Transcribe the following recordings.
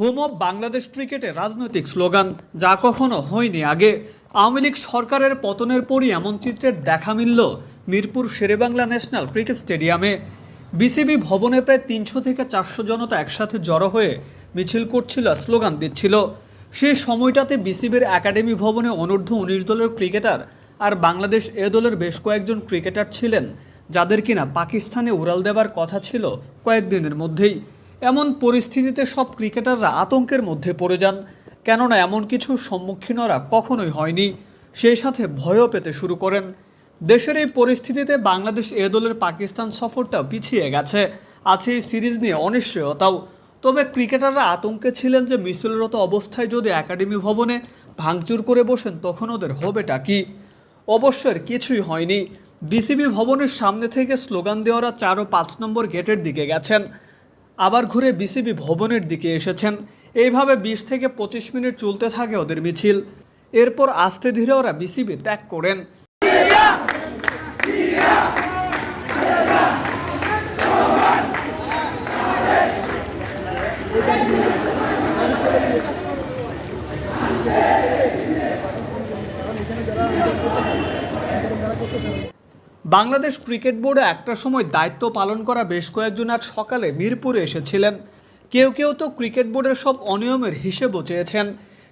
Home of Bangladesh ক্রিকেটে রাজনৈতিক slogan, যা কখনো হয়নি আগে। আওয়ামী লীগ সরকারের পতনের পরই এমন চিত্রের দেখা মিলল মিরপুর শেরেবাংলা ন্যাশনাল ক্রিকেট স্টেডিয়ামে। বিসিবি ভবনে প্রায় তিনশো থেকে চারশো জনতা একসাথে জড়ো হয়ে মিছিল করছিল, স্লোগান দিচ্ছিল। সেই সময়টাতে বিসিবির একাডেমি ভবনে অনূর্ধ্ব উনিশ দলের ক্রিকেটার আর বাংলাদেশ এ দলের বেশ কয়েকজন ক্রিকেটার ছিলেন, যাদের কিনা পাকিস্তানে উড়াল দেওয়ার কথা ছিল কয়েকদিনের মধ্যেই। এমন পরিস্থিতিতে সব ক্রিকেটাররা আতঙ্কের মধ্যে পড়ে যান। কেননা এমন কিছুর সম্মুখীন ওরা কখনোই হয়নি। সেই সাথে ভয়ও পেতে শুরু করেন। দেশের এই পরিস্থিতিতে বাংলাদেশ এ দলের পাকিস্তান সফরটাও পিছিয়ে গেছে। আছে এই সিরিজ নিয়ে অনিশ্চয়তাও। তবে ক্রিকেটাররা আতঙ্কে ছিলেন যে মিছিলরত অবস্থায় যদি একাডেমি ভবনে ভাঙচুর করে বসেন, তখন ওদের হবেটা কি? অবশ্যই কিছুই হয়নি। বিসিবি ভবনের সামনে থেকে স্লোগান দেওয়ারা চার ও পাঁচ নম্বর গেটের দিকে গেছেন। আবার ঘুরে বিসিবি ভবনের দিকে এসেছেন। এইভাবে বিশ থেকে পঁচিশ মিনিট চলতে থাকে ওদের মিছিল। এরপর আস্তে ধীরে ওরা বিসিবি ত্যাগ করেন। বাংলাদেশ ক্রিকেট বোর্ডে একটা সময় দায়িত্ব পালন করা বেশ কয়েকজন আজ সকালে মিরপুরে এসেছিলেন। কেউ কেউ তো ক্রিকেট বোর্ডের সব অনিয়মের হিসেবও চেয়েছেন।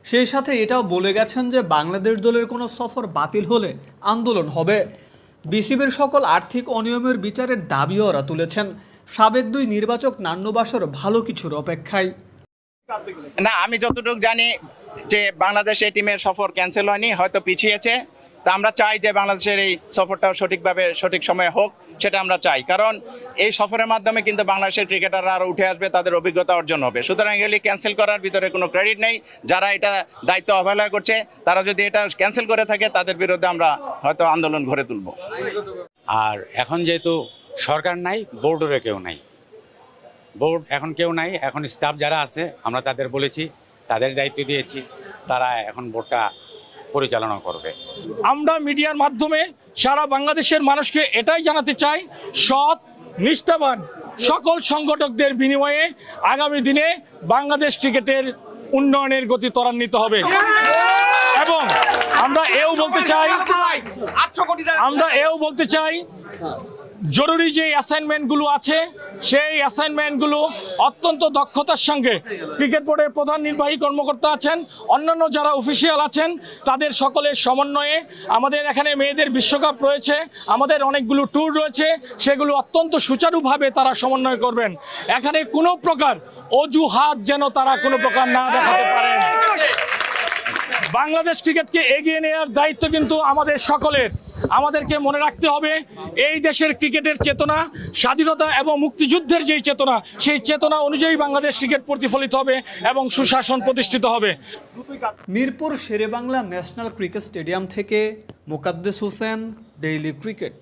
সেই সাথে এটাও বলে গেছেন যে বাংলাদেশ দলের কোনো সফর বাতিল হলে আন্দোলন হবে। বিসিবির সকল আর্থিক অনিয়মের বিচারের দাবিও ওরা তুলেছেন। সাবেক দুই নির্বাচক নান্নবাসের ভালো কিছুর অপেক্ষায়। না, আমি যতটুকু জানি যে বাংলাদেশ এই টিমের সফর ক্যান্সেল হয়নি, হয়তো পিছিয়েছে। তা আমরা চাই যে বাংলাদেশের এই সফরটা সঠিকভাবে সঠিক সময়ে হোক, সেটা আমরা চাই। কারণ এই সফরের মাধ্যমে কিন্তু বাংলাদেশের ক্রিকেটাররা আরও উঠে আসবে, তাদের অভিজ্ঞতা অর্জন হবে। সুতরাং এগুলি ক্যান্সেল করার ভিতরে কোনো ক্রেডিট নেই। যারা এটা দায়িত্ব অবহেলা করছে, তারা যদি এটা ক্যান্সেল করে থাকে, তাদের বিরুদ্ধে আমরা হয়তো আন্দোলন গড়ে তুলব। আর এখন যেহেতু সরকার নাই বোর্ডেরও কেউ নাই। বোর্ড এখন কেউ নাই, এখন স্টাফ যারা আছে, আমরা তাদের বলেছি, তাদের দায়িত্ব দিয়েছি, তারা এখন বোর্ডটা পরিচালনা করবে। আমরা মিডিয়ার মাধ্যমে সারা বাংলাদেশের মানুষকে এটাই জানাতে চাই, সৎ, নিষ্ঠাবান সকল সংগঠকদের বিনিময়ে আগামী দিনে বাংলাদেশ ক্রিকেটের উন্নয়নের গতি ত্বরান্বিত হবে। এবং আমরা এও বলতে চাই, আমরা এও বলতে চাই জরুরি যে অ্যাসাইনমেন্টগুলো আছে, সেই অ্যাসাইনমেন্টগুলো অত্যন্ত দক্ষতার সঙ্গে ক্রিকেট বোর্ডের প্রধান নির্বাহী কর্মকর্তা আছেন, অন্যান্য যারা অফিসিয়াল আছেন, তাদের সকলের সমন্বয়ে আমাদের এখানে মেয়েদের বিশ্বকাপ রয়েছে, আমাদের অনেকগুলো ট্যুর রয়েছে, সেগুলো অত্যন্ত সুচারুভাবে তারা সমন্বয় করবেন। এখানে কোনো প্রকার অজুহাত যেন তারা কোনো প্রকার না দেখাতে পারেন। বাংলাদেশ ক্রিকেটকে এগিয়ে নেওয়ার দায়িত্ব কিন্তু আমাদের সকলের। আমাদেরকে মনে রাখতে হবে, এই দেশের ক্রিকেটের চেতনা, স্বাধীনতা এবং মুক্তিযুদ্ধের যেই চেতনা, সেই চেতনা অনুযায়ী বাংলাদেশ ক্রিকেট প্রতিফলিত হবে এবং সুশাসন প্রতিষ্ঠিত হবে। Mirpur Sher-e-Bangla national cricket stadium থেকে মোকাদ্দেস হোসেন, ডেইলি ক্রিকেট।